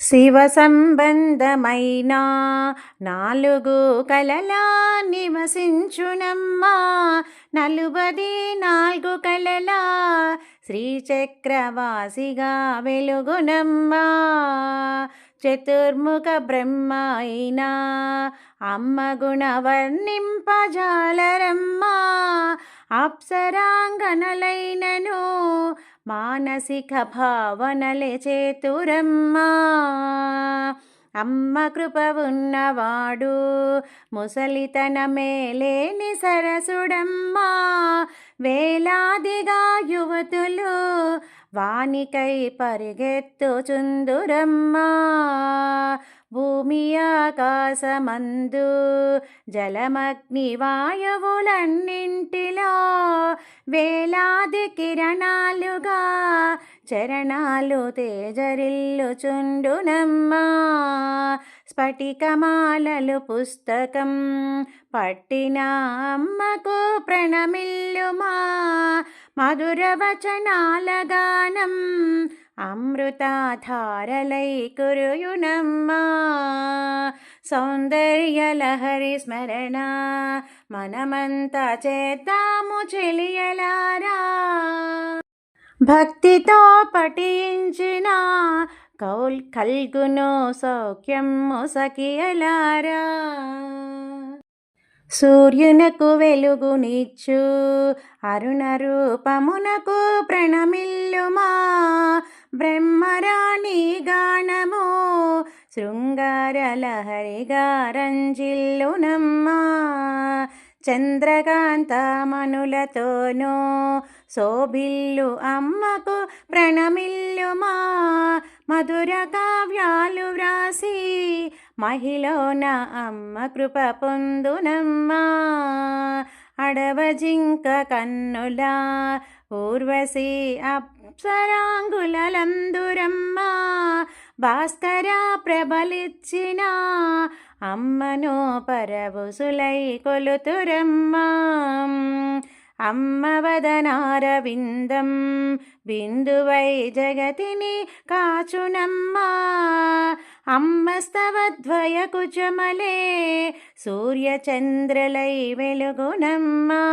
శివ సంబంధమైన నాలుగు కలలా నివసించునమ్మా. నలుబది నాలుగు కలలా శ్రీచక్రవాసిగా వెలుగునమ్మా. చతుర్ముఖ బ్రహ్మ అయినా అమ్మ గుణ వర్ణింపజాలరమ్మా అప్సరాంగనలైనను మానసిక భావనలే చేతురమ్మా. అమ్మ కృప ఉన్నవాడు ముసలితన మేలేని సరసుడమ్మా. వేలాదిగా యువతులు వానికై పరిగెత్తుచుందురమ్మా భూమి ఆకాశమందు జలమగ్ని వాయువులన్నింటిలో వేలాది కిరణాలుగా చరణాలు తేజరిల్లుచుండునమ్మా. స్ఫటికమాలలు పుస్తకం పట్టిన అమ్మకు ప్రణమిల్లుమా. మధురవచనాలగానం అమృతాధారలై కురుయునమ్మా. సౌందర్యలహరి స్మరణ మనమంతా చేద్దాము చెలియలారా. భక్తితో పఠించిన కౌల్ కల్గును సౌఖ్యము సఖియలారా. సూర్యునకు వెలుగునిచ్చు అరుణ రూపమునకు ప్రణమిల్లుమా. బ్రహ్మరాణి గానము శృంగారలహరిగా రంజిల్లునమ్మా. చంద్రకాంతమనులతోనూ శోభిల్లు అమ్మకు ప్రణమిల్లుమా. మధుర కావ్యాలు వ్రాసి మహిళన అమ్మ కృప పొందునమ్మా. అడవ జింక కన్నుల ఊర్వశి అప్సరాంగులందురమ్మా భాస్కర ప్రబలిచ్చిన అమ్మను పరవుసులై కొలుతురమ్మా. అమ్మ వదనారవిందం బిందువై జగతిని కాచునమ్మా. అమ్మస్తవద్వయ కుచమలే సూర్యచంద్రలై వెలుగునమ్మా.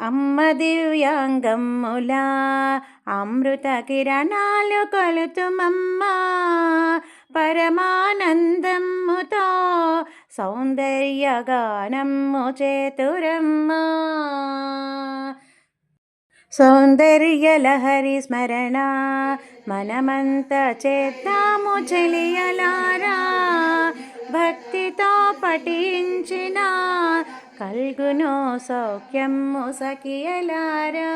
అమ్మ దివ్యాంగమ్ములా అమృత కిరణాలు కొలుతుమమ్మా. పరమానందమ్ముతో సౌందర్యగానమ్ము చేతురమ్మా సౌందర్యలహరి స్మరణ మనమంత చేద్దాము చెలియలారా. భక్తితో పఠించిన కల్గునో సౌఖ్యము సఖియలారా.